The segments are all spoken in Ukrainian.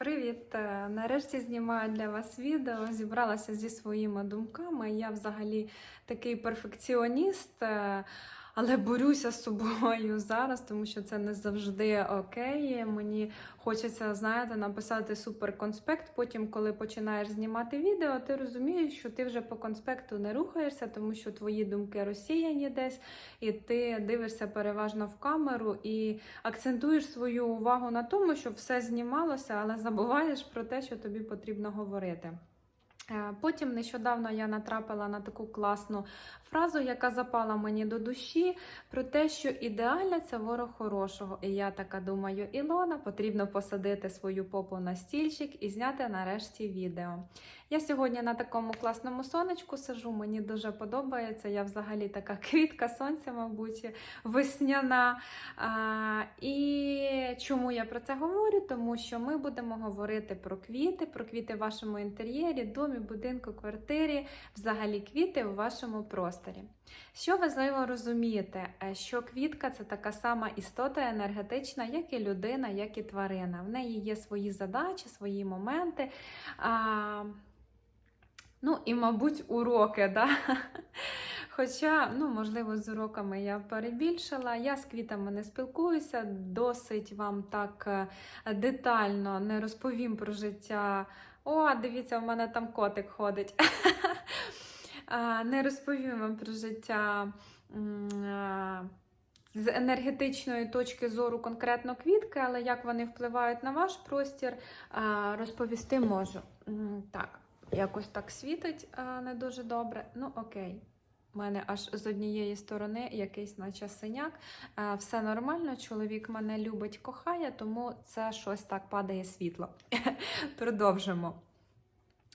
Привіт! Е, Нарешті знімаю для вас відео. Зібралася зі своїми думками. Я взагалі такий перфекціоніст, е, але борюся з собою зараз, тому що це не завжди окей. Мені хочеться, знаєте, написати суперконспект. Потім, коли починаєш знімати відео, ти розумієш, що ти вже по конспекту не рухаєшся, тому що твої думки розсіяні десь, і ти дивишся переважно в камеру і акцентуєш свою увагу на тому, щоб все знімалося, але забуваєш про те, що тобі потрібно говорити. Е, Потім нещодавно я натрапила на таку класну фразу, яка запала мені до душі, про те, що ідеальна це ворог хорошого. І я така думаю, Ілона, потрібно посадити свою попу на стільчик і зняти нарешті відео. Я сьогодні на такому класному сонечку сижу, мені дуже подобається. Я взагалі така квітка сонця, мабуть, весняна. А, і чому я про це говорю? Тому що ми будемо говорити про квіти, про квіти в вашому інтер'єрі, домі, будинку, квартирі, взагалі квіти у вашому просторі. Що важливо розуміти, е, що квітка це така сама істота енергетична, як і людина, як і тварина. В неї є свої задачі, свої моменти. А, Ну і, мабуть, уроки, да? Хоча, ну, можливо, з уроками я перебільшила. Я з квітами не спілкуюся, досить вам так е, детально не розповім про життя. О, дивіться, в мене там котик ходить. Не розповім вам про життя. З енергетичної точки зору конкретно квітки, але як вони впливають на ваш простір, розповісти можу. Так, якось так світить не дуже добре. Ну, окей. У мене аж з однієї сторони якийсь наче синяк. Е, Все нормально, чоловік мене любить, кохає, тому це щось так падає світло. Продовжимо.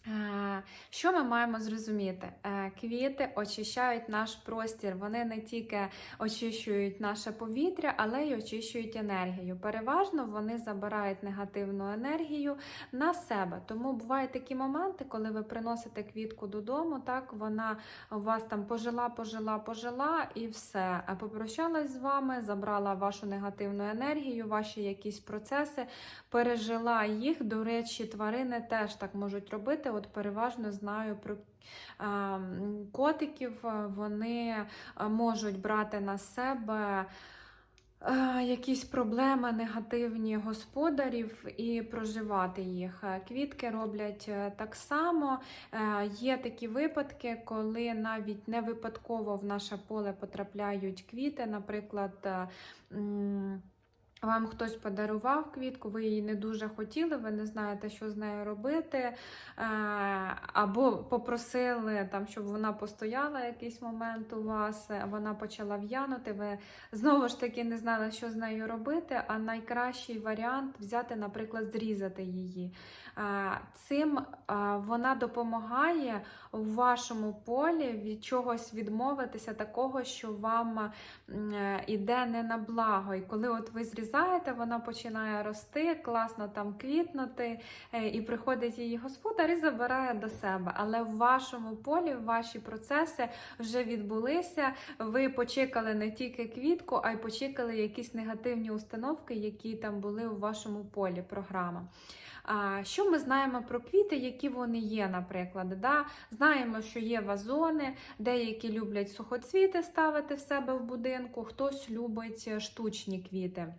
Е, Що ми маємо зрозуміти? Е, Квіти очищають наш простір. Вони не тільки очищують наше повітря, але й очищують енергію. Переважно вони забирають негативну енергію на себе. Тому бувають такі моменти, коли ви приносите квітку додому, так вона у вас там пожила, пожила, пожила і все. Попрощалась з вами, забрала вашу негативну енергію, ваші якісь процеси, пережила їх. До речі, тварини теж так можуть робити. От переважно знаю про котиків, е, вони е, можуть брати на себе. е, Якісь проблеми негативні господарів і проживати їх. Квітки роблять так само. Є такі випадки, коли навіть не випадково в наше поле потрапляють квіти. Наприклад, вам хтось подарував квітку, ви її не дуже хотіли, ви не знаєте, що з нею робити. е, Або попросили, там, щоб вона постояла якийсь момент у вас, е, вона почала в'янути. Ви знову ж таки не знали, що з нею робити. А найкращий варіант взяти, наприклад, зрізати її. Е, Цим вона допомагає у вашому полі від чогось відмовитися, такого, що вам іде не на благо. І коли от ви зрізаєте, вона починає рости, класно там квітнути, е, і приходить її господар і забирає до себе. Але в вашому полі, ваші процеси вже відбулися. Ви почекали не тільки квітку, а й почекали якісь негативні установки, які там були у вашому полі. Програма. А, Що ми знаємо про квіти, які вони є, наприклад? Да? Знаємо, що є вазони, деякі люблять сухоцвіти ставити в себе в будинку, хтось любить е, штучні квіти.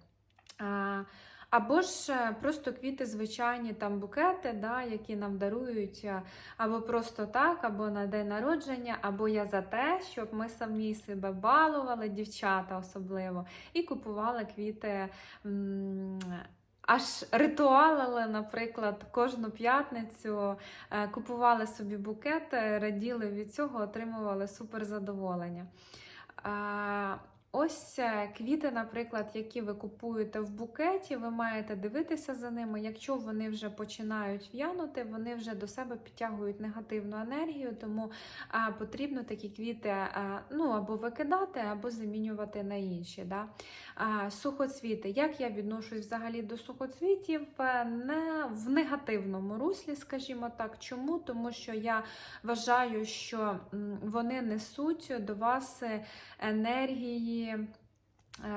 Або ж е, просто квіти, звичайні там букети, да, які нам дарують е, або просто так, або на день народження, або я за те, щоб ми самі себе балували, дівчата особливо, і купували квіти. Аж ритуалили, наприклад, кожну п'ятницю е, купували собі букети, раділи від цього, отримували суперзадоволення. Е, Ось е, квіти, наприклад, які ви купуєте в букеті, ви маєте дивитися за ними. Якщо вони вже починають в'янути, вони вже до себе підтягують негативну енергію, тому потрібно такі квіти а, ну, або викидати, або замінювати на інші. Да? Сухоцвіти. Як я відношусь взагалі до сухоцвітів? Е, Не в негативному руслі, скажімо так. Чому? Тому що я вважаю, що вони несуть до вас е, енергії е,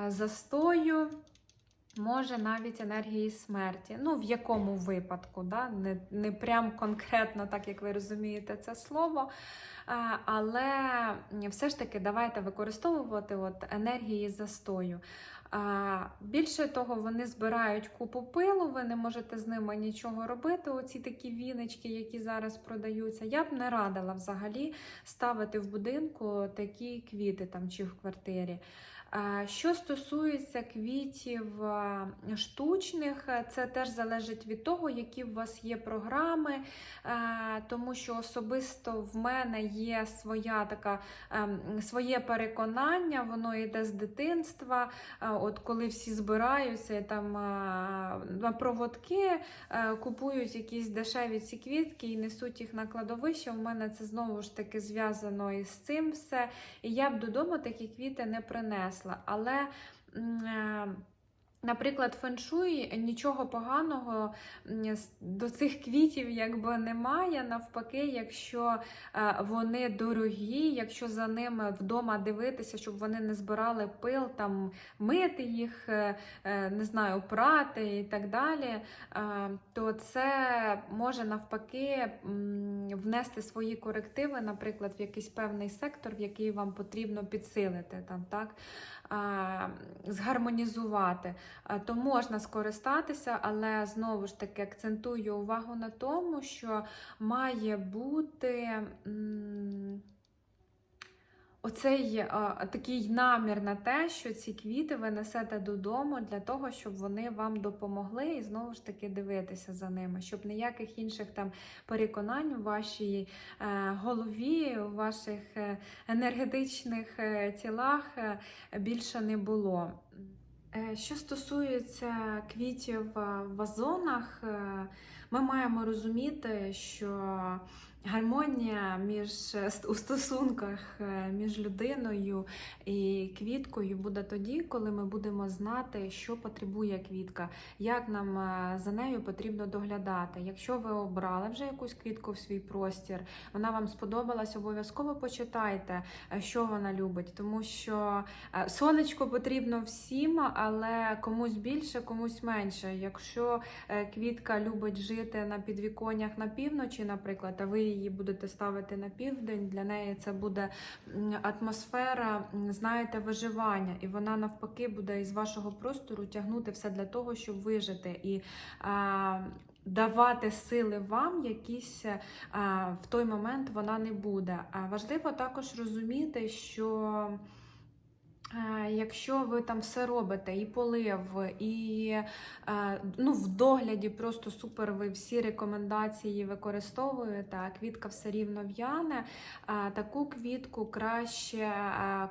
застою. Може навіть енергії смерті. Ну, в якому випадку, да? не, не прям конкретно, так як ви розумієте це слово. Але все ж таки давайте використовувати от енергії застою. Більше того, вони збирають купу пилу, ви не можете з ними нічого робити. Оці такі віночки, які зараз продаються. Я б не радила взагалі ставити в будинку такі квіти там чи в квартирі. Що стосується квітів штучних, це теж залежить від того, які у вас є програми, тому що особисто в мене є своя така ем, своє переконання, воно йде з дитинства. От коли всі збираються там на проводки е, купують якісь дешеві ці квітки і несуть їх на кладовище. У мене це знову ж таки зв'язано із цим все. І я б додому такі квіти не принесла. Але. Наприклад, феншуй нічого поганого до цих квітів якби немає. Навпаки, якщо е, вони дорогі, якщо за ними вдома дивитися, щоб вони не збирали пил, там мити їх, е, е, не знаю, прати і так далі, то це може навпаки внести свої корективи, наприклад, в якийсь певний сектор, в який вам потрібно підсилити там, так. Згармонізувати, то можна скористатися, але знову ж таки акцентую увагу на тому, що має бути оцей а, такий намір на те, що ці квіти ви несете додому для того, щоб вони вам допомогли, і знову ж таки дивитися за ними, щоб ніяких інших там переконань у вашій е, голові, у ваших е, енергетичних е, тілах е, більше не було. Е, Що стосується квітів е, в вазонах, е, ми маємо розуміти, що гармонія між е, у стосунках е, між людиною і квіткою буде тоді, коли ми будемо знати, що потребує квітка, як нам е, за нею потрібно доглядати. Якщо ви обрали вже якусь квітку в свій простір, вона вам сподобалась, обов'язково почитайте, що вона любить, тому що сонечко потрібно всім, але комусь більше, комусь менше. Якщо квітка любить жити на підвіконнях на півночі, наприклад, а ви її будете ставити на південь, для неї це буде атмосфера, знаєте, виживання, і вона навпаки буде із вашого простору тягнути все для того, щоб вижити і а, давати сили вам, якісь а, в той момент вона не буде. А важливо також розуміти, що. Е, Якщо ви там все робите, і полив, і е, ну, в догляді просто супер, ви всі рекомендації використовуєте, а квітка все рівно в'яне, е, таку квітку краще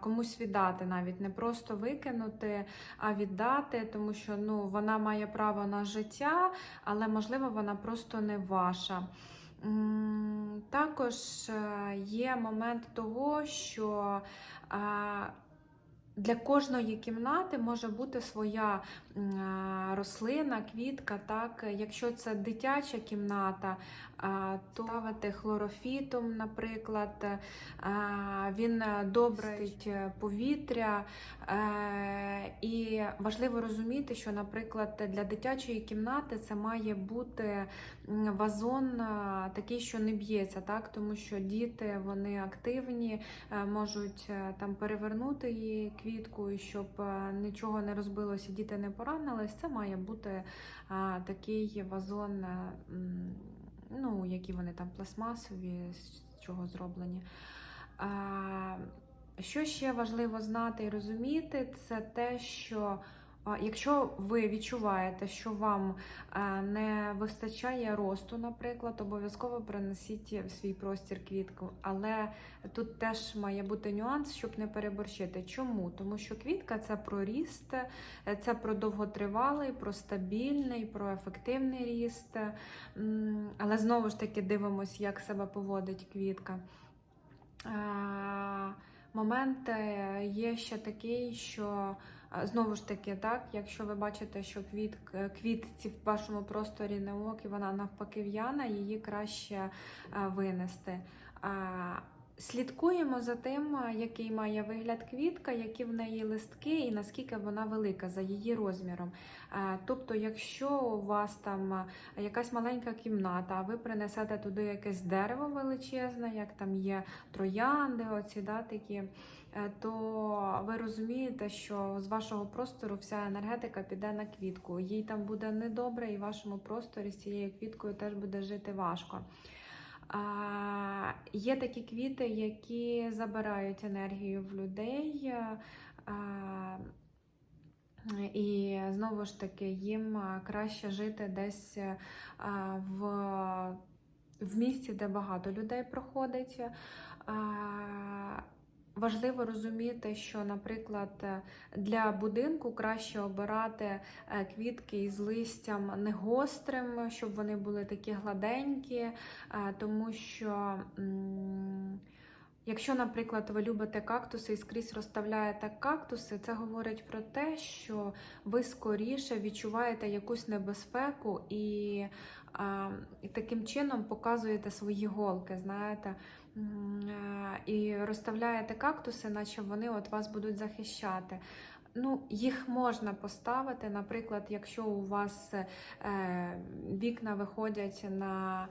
комусь віддати, навіть не просто викинути, а віддати, тому що ну, вона має право на життя, але можливо вона просто не ваша. Також є момент того, що для кожної кімнати може бути своя рослина, квітка. Так? Якщо це дитяча кімната, то ставити хлорофітом, наприклад, він е, добре повітря. Е, І важливо розуміти, що, наприклад, для дитячої кімнати це має бути вазон такий, що не б'ється, так? тому що діти вони активні, е, можуть е, там перевернути її квітку, щоб е, нічого не розбилося, діти не поранились. Це має бути такий вазон, е, ну, які вони там пластмасові, з чого зроблені. Що ще важливо знати і розуміти, це те, що якщо ви відчуваєте, що вам не вистачає росту, наприклад, обов'язково принесіть в свій простір квітку. Але тут теж має бути нюанс, щоб не переборщити. Чому? Тому що квітка це про ріст, е, це про довготривалий, про стабільний, про ефективний ріст. Але знову ж таки дивимося, як себе поводить квітка. Момент е, є ще такий, що знову ж таки, так, якщо ви бачите, що квіт, квітці в вашому просторі не ок, і вона навпаки в'яна, її краще винести. Слідкуємо за тим, який має вигляд квітка, які в неї листки і наскільки вона велика за її розміром. Тобто, якщо у вас там якась маленька кімната, а ви принесете туди якесь дерево величезне, як там є троянди, оці да, такі, е, то ви розумієте, що з вашого простору вся енергетика піде на квітку. Їй там буде недобре, і в вашому просторі з цією квіткою теж буде жити важко. Є такі квіти, які забирають енергію в людей. А, і знову ж таки, їм краще жити десь а, в, в місті, де багато людей проходить. Важливо розуміти, що, наприклад, для будинку краще обирати е, квітки із листям не гострим, щоб вони були такі гладенькі, е, тому що. Якщо, наприклад, ви любите кактуси і скрізь розставляєте кактуси, це говорить про те, що ви скоріше відчуваєте якусь небезпеку і, таким чином показуєте свої голки, знаєте, е, і розставляєте кактуси, наче вони от вас будуть захищати. Ну, їх можна поставити, наприклад, якщо у вас е, вікна виходять на.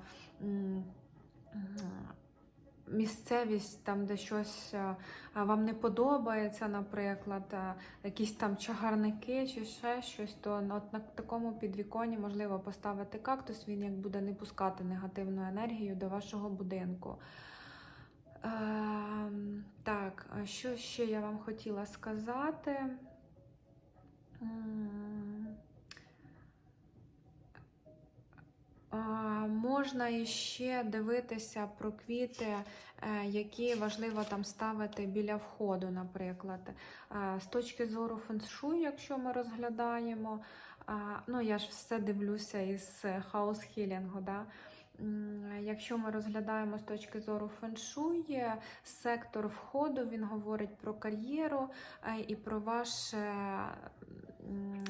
місцевість, там, де щось е, вам не подобається, наприклад, е, якісь там чагарники чи ще щось, то от на такому підвіконні можливо поставити кактус, він як буде не пускати негативну енергію до вашого будинку. Ем, так, що ще я вам хотіла сказати? Можна іще дивитися про квіти, е, які важливо там ставити біля входу, наприклад. Е, З точки зору феншуй, якщо ми розглядаємо, ну я ж все дивлюся із хаус-хілінгу, да? М, Якщо ми розглядаємо з точки зору феншуй, сектор входу він говорить про кар'єру е, і про ваш е,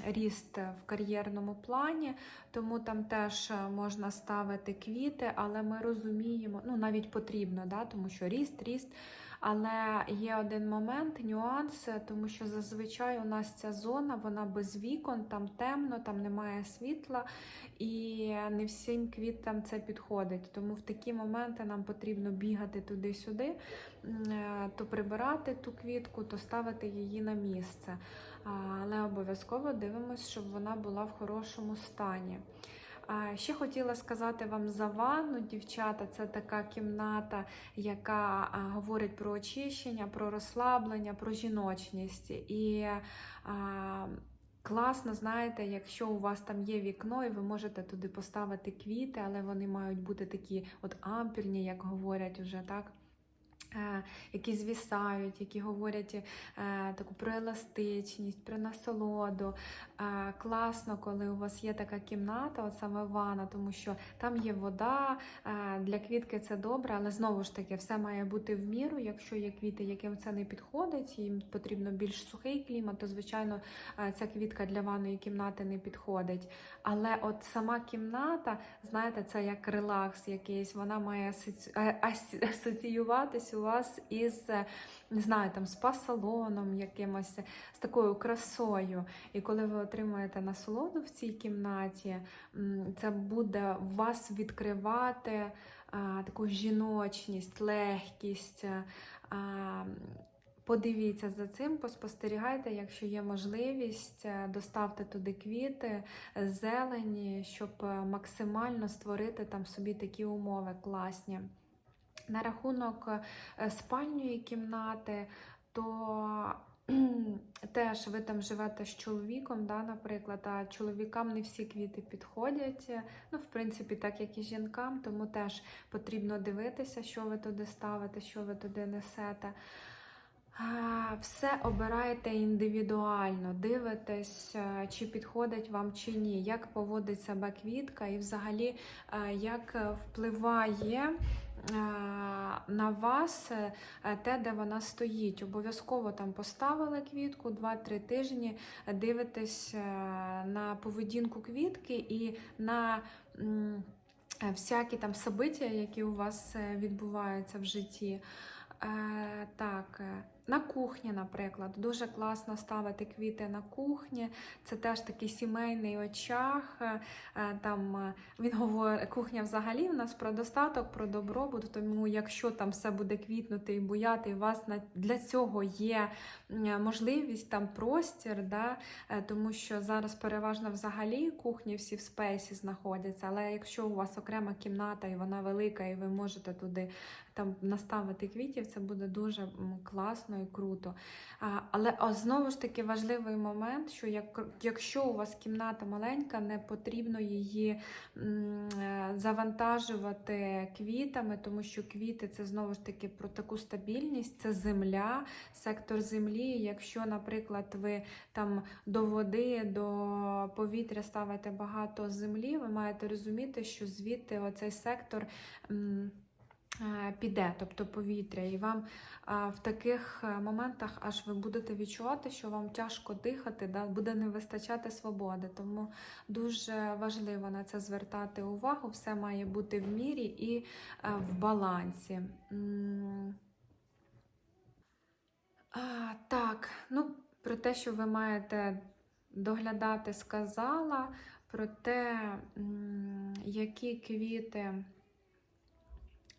ріст в кар'єрному плані, тому там теж е, можна ставити квіти, але ми розуміємо, ну навіть потрібно, да, тому що ріст, ріст. Але є один момент, нюанс, тому що зазвичай у нас ця зона, вона без вікон, там темно, там немає світла, і не всім квітам це підходить. Тому в такі моменти нам потрібно бігати туди-сюди, то прибирати ту квітку, то ставити її на місце. Але обов'язково дивимося, щоб вона була в хорошому стані. Ще хотіла сказати вам за ванну, дівчата. Це така кімната, яка говорить про очищення, про розслаблення, про жіночність. І класно, знаєте, якщо у вас там є вікно, і ви можете туди поставити квіти, але вони мають бути такі от ампірні, як говорять уже так. Е, які звісають, які говорять е, таку про еластичність, про насолоду. Е, класно, коли у вас є така кімната, от саме ванна, тому що там є вода, для квітки це добре, але знову ж таки, все має бути в міру. Якщо є квіти, яким це не підходить, їм потрібно більш сухий клімат, то звичайно ця квітка для ванної кімнати не підходить. Але от сама кімната, знаєте, це як релакс якийсь, вона має асоці- ас- асоціюватись у вас із, е, не знаю, там спа-салоном якимось, з такою красою. І коли ви отримаєте насолоду в цій кімнаті, це буде вас відкривати а, таку жіночність, легкість. а, Подивіться за цим, поспостерігайте, якщо є можливість, е, доставте туди квіти, е, зелені, щоб е, максимально створити там собі такі умови класні. На рахунок е, спальньої кімнати, то теж ви там живете з чоловіком, да, наприклад, а чоловікам не всі квіти підходять. Ну, в принципі, так як і жінкам, тому теж потрібно дивитися, що ви туди ставите, що ви туди несете. Все обираєте індивідуально, дивитесь, е, чи підходить вам чи ні, як поводить себе квітка, і взагалі е, як впливає на вас е, те, де вона стоїть. Обов'язково там поставили квітку 2-3 тижні, е, дивитесь е, на поведінку квітки і на. е, Всякі там собиття, які у вас е, відбуваються в житті. Е, так, е, на кухні, наприклад, дуже класно ставити квіти на кухні. Це теж такий сімейний очаг. Е, е, там е, він говорить, кухня взагалі в нас про достаток, про добробут. Тому якщо там все буде квітнути і буяти, у вас для цього є можливість там простір, да, тому що зараз переважно взагалі кухні всі в спейсі знаходяться. Але якщо у вас окрема кімната і вона велика, і ви можете туди там наставити квітів, це буде дуже м, класно і круто. А, але а, знову ж таки важливий момент, що як, якщо у вас кімната маленька, не потрібно її м, е, завантажувати квітами, тому що квіти це знову ж таки про таку стабільність, це земля, сектор землі. Якщо, наприклад, ви там до води, до повітря ставите багато землі, ви маєте розуміти, що звідти оцей сектор. м, Піде, тобто повітря, і вам в таких е, моментах аж ви будете відчувати, що вам тяжко дихати, да, буде не вистачати свободи. Тому дуже важливо на це звертати увагу. Все має бути в мірі і е, в балансі. А, так, ну про те, що ви маєте доглядати, сказала, про те, які квіти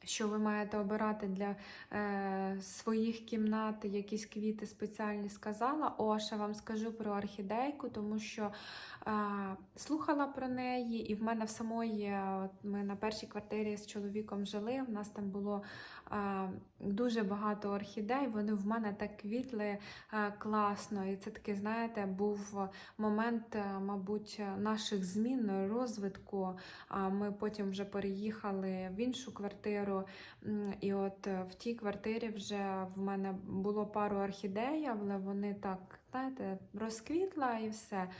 що ви маєте обирати для е, своїх кімнат, якісь квіти спеціальні сказала. О, ще вам скажу про орхідейку, тому що е, слухала про неї, і в мене в самої, от ми на першій квартирі з чоловіком жили, в нас там було е, дуже багато орхідей, вони в мене так квітли е, класно. І це такий, знаєте, був момент, е, мабуть, наших змін, розвитку. Ми потім вже переїхали в іншу квартиру. І от е, в тій квартирі вже в мене було пару орхідей, але вони так, знаєте, розквітла і все е,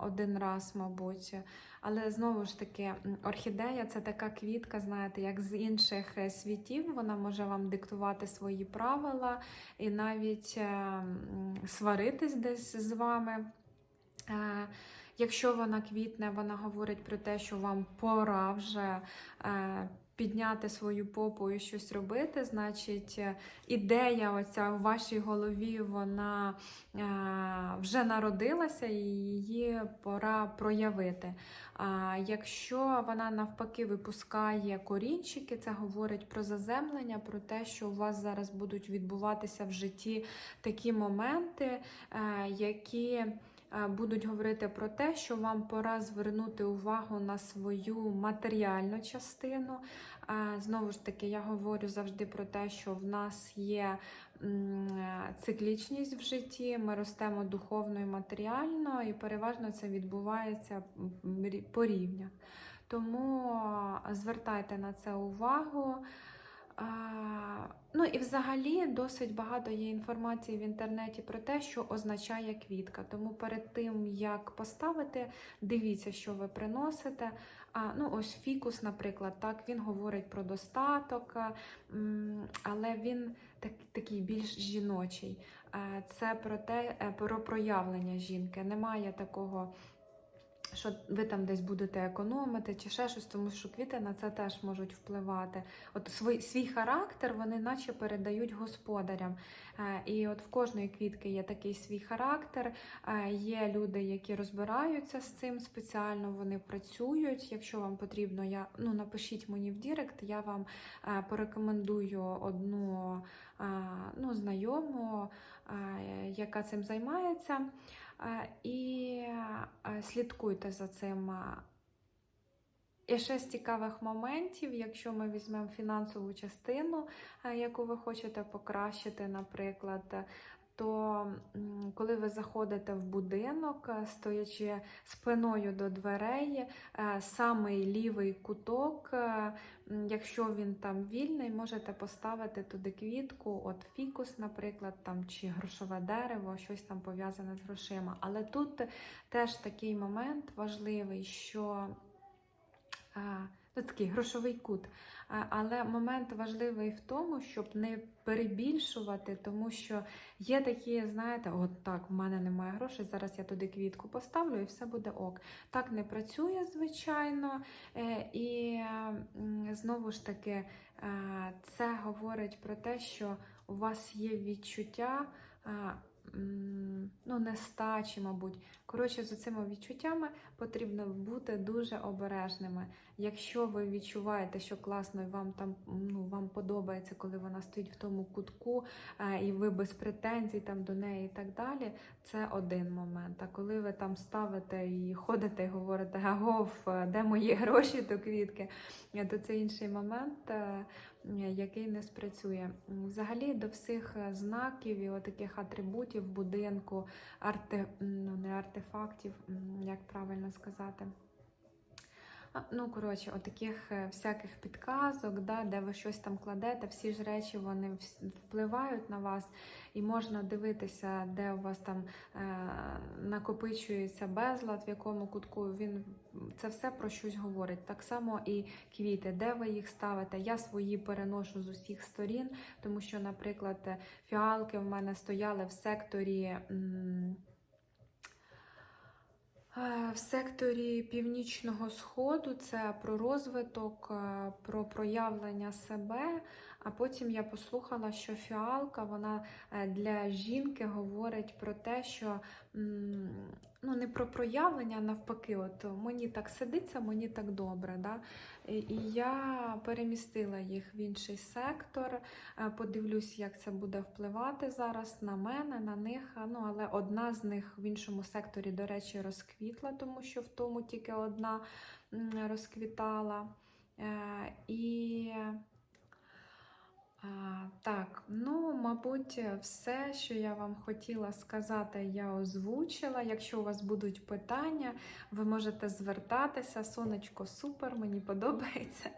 один раз, мабуть. Але знову ж таки, орхідея це така квітка, знаєте, як з інших е, світів. Вона може вам диктувати свої правила і навіть сваритись десь з вами. Якщо вона квітне, вона говорить про те, що вам пора вже підняти свою попу і щось робити. Значить, е, ідея оця в вашій голові вона е, вже народилася і її пора проявити. А якщо вона навпаки випускає корінчики, це говорить про заземлення, про те, що у вас зараз будуть відбуватися в житті такі моменти, е, які будуть говорити про те, що вам пора звернути увагу на свою матеріальну частину. Е, Знову ж таки, я говорю завжди про те, що в нас є е, циклічність в житті, ми ростемо духовно і матеріально, і переважно це відбувається по рівнях. Тому е, звертайте на це увагу. Ну і взагалі досить багато є інформації в інтернеті про те, що означає квітка. Тому перед тим, як поставити, дивіться, що ви приносите. А, ну, ось фікус, наприклад, так, він говорить про достаток, але він так, такий більш жіночий. Е, Це про те, е, про проявлення жінки. Немає такого що ви там десь будете економити чи ще щось, тому що квіти на це теж можуть впливати. От свій, свій характер вони наче передають господарям. Е, І от в кожної квітки є такий свій характер. Е, Є люди, які розбираються з цим спеціально, вони працюють. Якщо вам потрібно, я ну напишіть мені в Дірект, я вам е, порекомендую одну е, ну, знайому, яка цим займається. І слідкуйте за цим. І ще з цікавих моментів, якщо ми візьмемо фінансову частину, яку ви хочете покращити, наприклад, то коли ви заходите в будинок, е, стоячи спиною до дверей, е, самий лівий куток, е, якщо він там вільний, можете поставити туди квітку, от фікус, наприклад, там чи грошове дерево, щось там пов'язане з грошима. Але тут теж такий момент важливий, що такий грошовий кут. Але момент важливий в тому, щоб не перебільшувати, тому що є такі, знаєте, от так, в мене немає грошей, зараз я туди квітку поставлю і все буде ок. Так не працює, звичайно. Е, І знову ж таки, е, це говорить про те, що у вас є відчуття. е, Ну, нестачі, мабуть. Коротше, з цими відчуттями потрібно бути дуже обережними. Якщо ви відчуваєте, що класно і вам там ну, вам подобається, коли вона стоїть в тому кутку, е, і ви без претензій там до неї і так далі, це один момент. А коли ви там ставите і ходите і говорите, агов, де мої гроші до квітки, е, то це інший момент, е, який не спрацює. Взагалі до всіх знаків і таких атрибутів будинку, арте, ну, не артефактів, як правильно сказати. Ну, коротше, отаких е, всяких підказок, да, де ви щось там кладете, всі ж речі вони впливають на вас, і можна дивитися, де у вас там е, накопичується безлад, в якому кутку він це все про щось говорить. Так само і квіти, де ви їх ставите. Я свої переношу з усіх сторін, тому що, наприклад, е, фіалки в мене стояли в секторі. м, В секторі північного сходу це про розвиток, е, про проявлення себе. А потім я послухала, що фіалка вона е, для жінки говорить про те, що ну, не про проявлення, а навпаки, от мені так сидиться, мені так добре. Да? І я перемістила їх в інший сектор. Е, Подивлюсь, як це буде впливати зараз на мене, на них. Ну, але одна з них в іншому секторі, до речі, розквітла, тому що в тому тільки одна розквітала. Е, І а, так, ну, мабуть, все, що я вам хотіла сказати, я озвучила. Якщо у вас будуть питання, ви можете звертатися. Сонечко супер, мені подобається.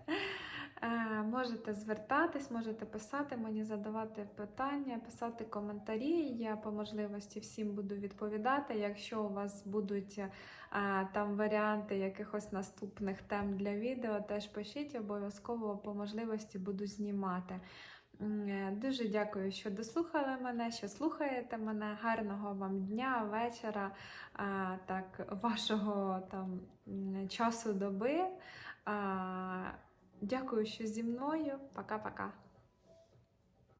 Е, Можете звертатись, можете писати мені, задавати питання, писати коментарі. Я по можливості всім буду відповідати. Якщо у вас будуть е, там варіанти якихось наступних тем для відео, теж пишіть, обов'язково по можливості буду знімати. Е, Дуже дякую, що дослухали мене, що слухаєте мене. Гарного вам дня, вечора, так, вашого там часу доби. Дякую, що зі мною. Пока-пока.